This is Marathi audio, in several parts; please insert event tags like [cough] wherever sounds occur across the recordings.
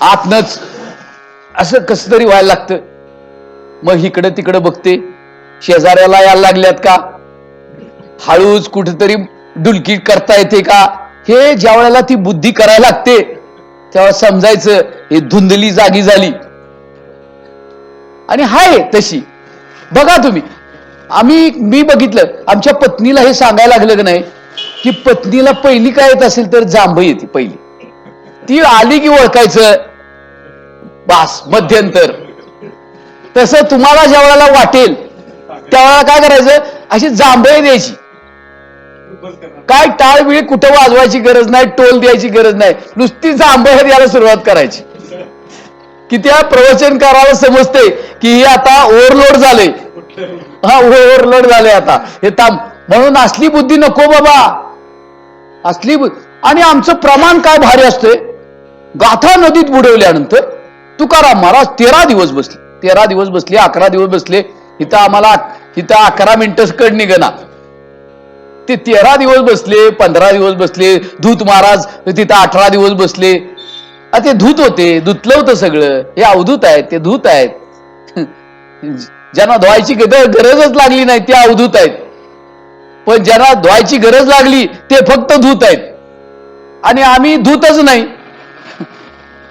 आतनच असं कस तरी व्हायला लागतं. मग इकडं तिकडं बघते शेजाऱ्याला यायला लागल्यात का? हळूच कुठेतरी डुलकी करता येते का? हे ज्या वेळेला ती बुद्धी करायला लागते तेव्हा समजायचं हे धुंदली जागी झाली. आणि हाय तशी. बघा तुम्ही आम्ही मी बघितलं आमच्या पत्नीला हे सांगायला लागलं की नाही की पत्नीला पहिली काय येत असेल तर जांभ येते पहिली. ती आली की ओळखायचं बास मध्यंतर. तसं तुम्हाला ज्या वेळेला वाटेल त्यावेळेला काय करायचं? अशी जांभळे द्यायची. काय टाळबिळी कुठं वाजवायची गरज नाही टोल द्यायची गरज नाही. नुसती जांभळ द्यायला सुरुवात करायची. किती त्या प्रवचनकाराला समजते की हे आता ओव्हरलोड झाले हा ओव्हरलोड झाले आता. हे ताम म्हणून असली बुद्धी नको बाबा. असली आणि आमचं प्रमाण काय भारी असतंय? गाथा नदीत बुडवल्यानंतर तुकाराम महाराज तेरा दिवस बसले. तेरा दिवस बसले अकरा दिवस बसले. इथं आम्हाला इथं अकरा मिनिटं कड निघना. ते तेरा दिवस बसले पंधरा दिवस बसले. धूत महाराज तिथं अठरा दिवस बसले. ते धूत होते धुतलं होतं सगळं. हे अवधूत आहेत ते धूत आहेत. ज्यांना धुवायची गरजच लागली नाही ते अवधूत आहेत. पण ज्यांना धुवायची गरज लागली ते फक्त धूत आहेत. आणि आम्ही धूतच नाही.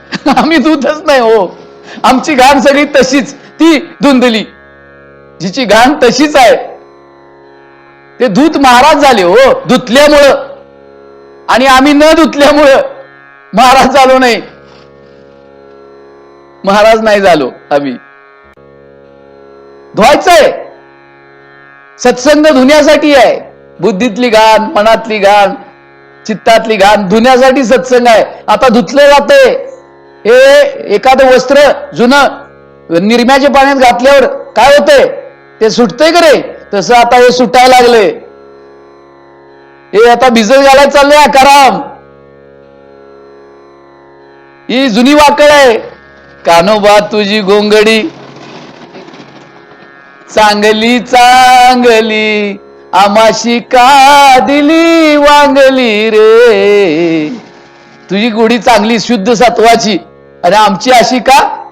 [laughs] आम्ही दूधच नाही हो. आमची घाण सगळी तशीच. ती धुंदली. जिची घाण तशीच आहे. ते दूध महाराज झाले हो. धुतल्यामुळं. आणि आम्ही न धुतल्यामुळं महाराज झालो नाही. महाराज नाही झालो आम्ही. धुवायचंय सत्संग धुण्यासाठी आहे. बुद्धीतली घाण मनातली घाण चित्तातली घाण धुण्यासाठी सत्संग आहे. आता धुतलं जाते हे एखादं वस्त्र जुनं निरम्याच्या पाण्यात घातल्यावर काय होतंय? ते सुटतंय का रे? तसं आता हे सुटायला लागले हे आता भिजत घालायला चाललंय आकाराम. ही जुनी वाकड आहे. कानोबा तुझी गोंगडी. चांगली चांगली आमाशी का दिली वांगली रे? तुझी गोडी चांगली शुद्ध सत्वाची. आणि आमची अशी का?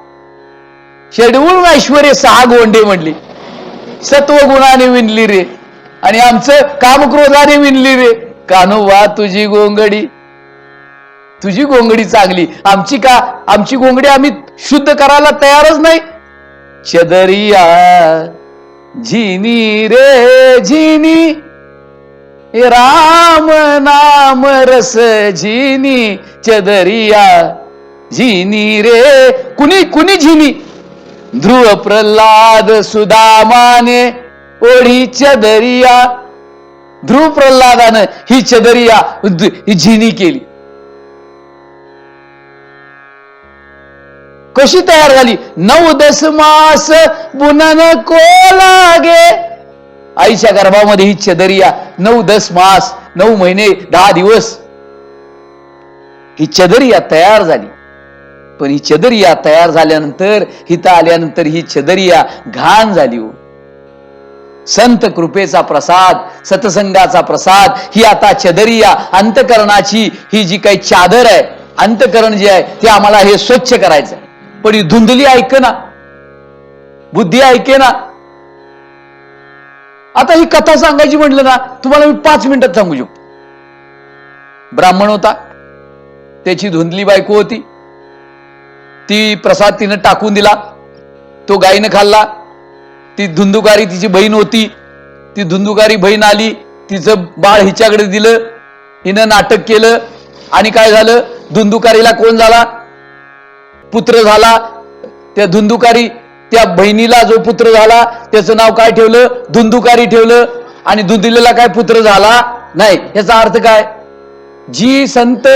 शेडवून ऐश्वर्य सहा गोंडे म्हणली. सत्व गुणाने विणली रे. आणि आमचं कामक्रोधाने विणली रे. कानो वा तुझी गोंगडी. तुझी गोंगडी चांगली. आमची का? आमची गोंगडी आम्ही शुद्ध करायला तयारच नाही. चदरिया झिनी रे झिनी. राम नाम रस झिनी. चदरिया झिनी रे कुणी कुणी झिनी? ध्रुव प्रल्हाद सुदामाने ओढी चदरिया. ध्रुव प्रल्हादानं ही चदरिया ही झिनी केली. कशी तयार झाली? नऊ दस मास बुनन को लागे. आईच्या गर्भामध्ये ही चदरिया नऊ दस मास नऊ महिने दहा दिवस. ही चदरिया तयार झाली. पण ही चदरिया तयार झाल्यानंतर हिथं आल्यानंतर ही चदरिया घाण झाली हो. संत कृपेचा प्रसाद सतसंगाचा प्रसाद ही आता चदरिया अंतकरणाची ही जी काही चादर आहे अंतकरण जे आहे ते आम्हाला हे स्वच्छ करायचं आहे. पण ही धुंदली ऐक ना. बुद्धी ऐके ना. आता ही कथा सांगायची म्हटलं ना तुम्हाला मी पाच मिनिटात सांगू शकतो. ब्राह्मण होता त्याची धुंदली बायको होती. ती प्रसाद तिनं टाकून दिला. तो गायीनं खाल्ला. ती धुंदुकारी तिची बहीण होती. ती धुंदुकारी बहीण आली. तिचं बाळ हिच्याकडे दिलं. हिनं नाटक केलं. आणि काय झालं? धुंदुकारीला कोण झाला? पुत्र झाला. त्या धुंदुकारी त्या बहिणीला जो पुत्र झाला त्याचं नाव काय ठेवलं? धुंदुकारी ठेवलं. आणि धुंदिलेला काय पुत्र झाला? नाही. याचा अर्थ काय? जी संत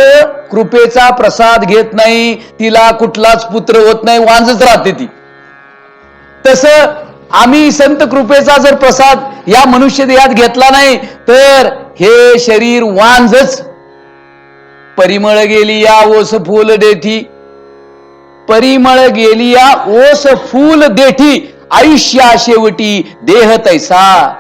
कृपेचा प्रसाद घेत नाही तिला कुठलाच पुत्र होत नाही वांजच राहते ती. तस आम्ही संत कृपेचा जर प्रसाद या मनुष्य देहात घेतला नाही तर हे शरीर वांजच परिमळ गेली या ओस फुल देठी. परिमळ गेली या ओस फूल देठी. आयुष्या शेवटी देह तैसा.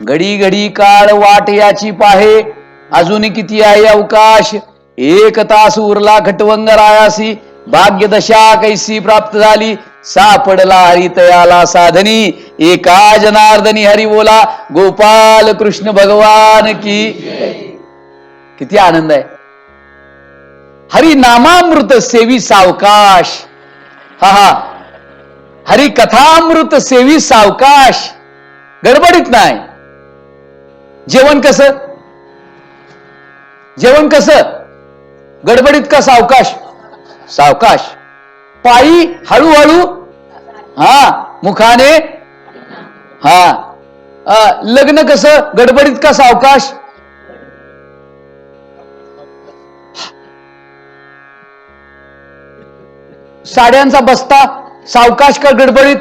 घडी घडी काळ वाट याची पाहे. अजून किती आहे अवकाश? एक तास उरला खटवंग रायासी भाग्यदशा कैसी प्राप्त झाली? सापडला हरितयाला साधनी. एका जनार्दनी हरी बोला गोपाल कृष्ण भगवान की किती आनंद आहे. हरी नामामृत सेवी सावकाश. हा हा. हरी कथामृत सेवी सावकाश. गडबडीत नाही. जेवण कसं? जेवण कसं? गडबडीत का सावकाश? सावकाश. पायी हळूहळू हा मुखाने हा. लग्न कसं? गडबडीत का सावकाश? साड्यांचा बस्ता सावकाश का गडबडीत?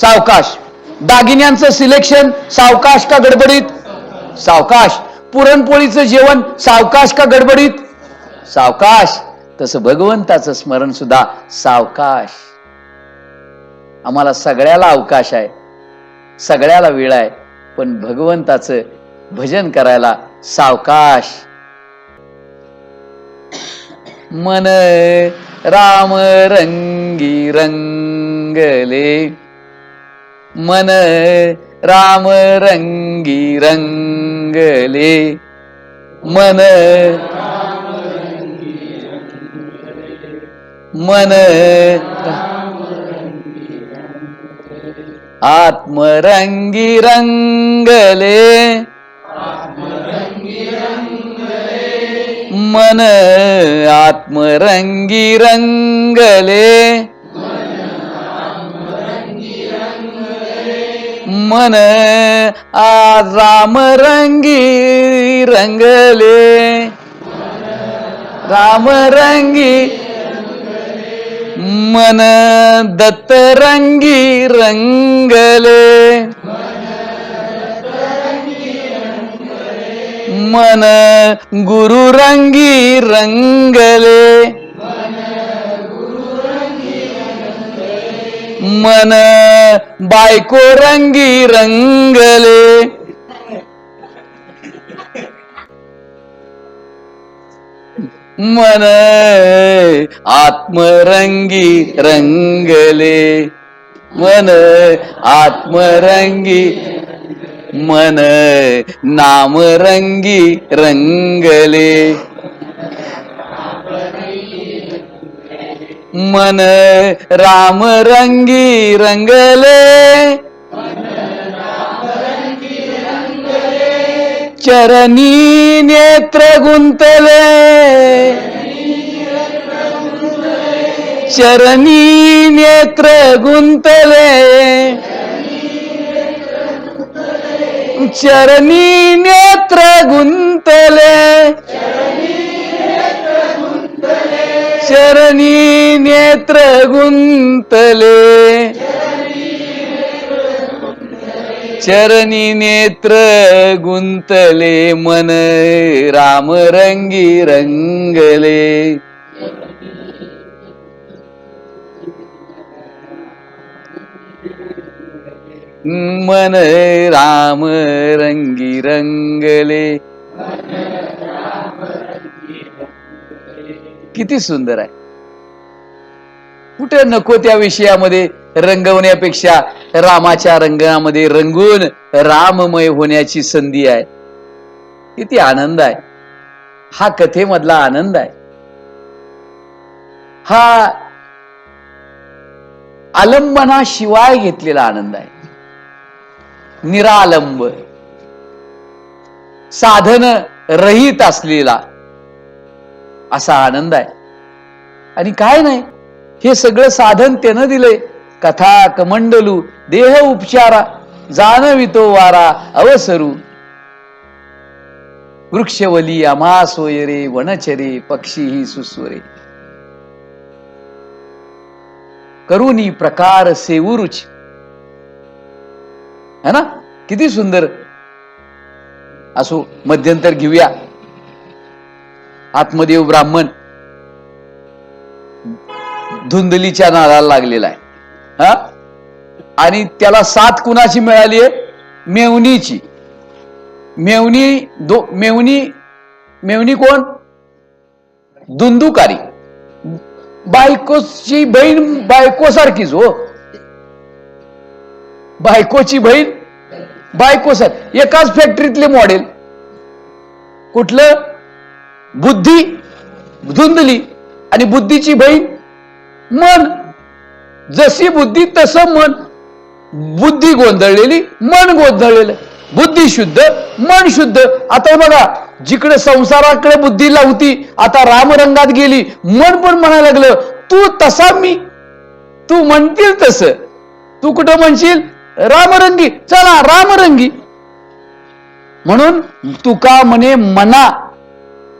सावकाश. दागिन्यांचं सिलेक्शन सावकाश का गडबडीत? सावकाश. पुरणपोळीचं जेवण सावकाश का गडबडीत? सावकाश. तसं भगवंताचं स्मरण सुद्धा सावकाश. आम्हाला सगळ्याला अवकाश आहे. सगळ्याला वेळ आहे. पण भगवंताचं भजन करायला सावकाश. मन राम रंगी रंगले. मन राम रंगी रंग रंगले मन मन आत्मरंगी रंगले मन आत्मरंगी रंगले मन आज रामरंगी रंगले रामरंगी मन दत्तरंगी रंगले मन गुरुरंगी रंगले मन बायको रंगी रंगले. मन आत्मरंगी रंगले. मन आत्मरंगी मन नामरंगी रंगले. मन राम रंगी रंगले। चरणी नेत्र गुंतले। चरणी नेत्र गुंतले। चरणी नेत्र गुंतले। चरणी नेत्र गुंतले. चरणी नेत्र गुंतले मन राम रंगी रंगले. मन राम रंगी रंगले. किती सुंदर आहे. कुठे नको त्या विषयामध्ये? रंगवण्यापेक्षा रामाच्या रंगामध्ये रंगून राममय होण्याची संधी आहे. किती आनंद आहे. हा कथेमधला आनंद आहे. हा आलंबनाशिवाय घेतलेला आनंद आहे. निरालंब. साधन रहित असलेला असा आनंद आहे. आणि काय नाही हे सगळं साधन त्यानं दिलंय. कथा कमंडलू देह उपचारा जाणवितो वारा अवसरू. वृक्षवली आम्हा सोयरे वनचरे पक्षी सुस्वरे. करुणी प्रकार सेवुरुच. है ना? किती सुंदर. असो मध्यंतर घेऊया. आत्मदेव ब्राह्मण. धुंदलीच्या नादाला लागलेला आहे. हा? आणि त्याला साथ कुणाची मिळाली आहे? मेवणीची मेवणी दो मेवणी मेवणी कोण? धुंदुकारी. बायकोची बहीण बायकोसारखीच हो. बायकोची बहीण बायकोसार एकाच फॅक्टरीतले मॉडेल कुठलं? बुद्धी धुंदली. आणि बुद्धीची बहीण मन. जशी बुद्धी तसं मन. बुद्धी गोंधळलेली मन गोंधळलेलं. बुद्धी शुद्ध मन शुद्ध. आता बघा जिकडे संसाराकडे बुद्धी लावती आता रामरंगात गेली मन पण म्हणायला लागलं तू तसा मी. तू म्हणतील तस. तू कुठं म्हणशील? रामरंगी. चला रामरंगी. म्हणून तुका म्हणे मना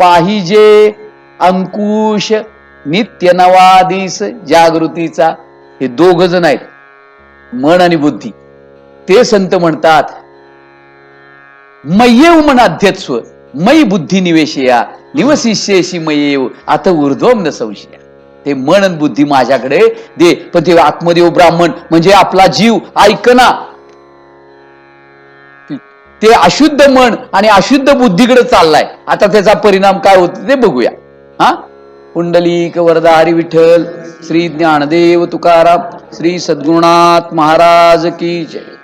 पाहिजे अंकुश नित्य नवादिस जागृतीचा हे दोघ जण आहेत. मन आणि बुद्धी. ते संत म्हणतात मय्येव मनाध्यत्स्व मयी बुद्धी निवेशया निवशिष्येशी मयेव आता ऊर्ध्वम न संशया. ते मन आणि बुद्धी माझ्याकडे दे पण ते आत्मदेव ब्राह्मण म्हणजे आपला जीव ऐकना ते अशुद्ध मन आणि अशुद्ध बुद्धीकडे चाललाय. आता त्याचा परिणाम काय होतो ते बघूया. हा? पुंडलिक वरदारी विठ्ठल श्री ज्ञानदेव तुकाराम श्री सद्गुणात महाराज की जय.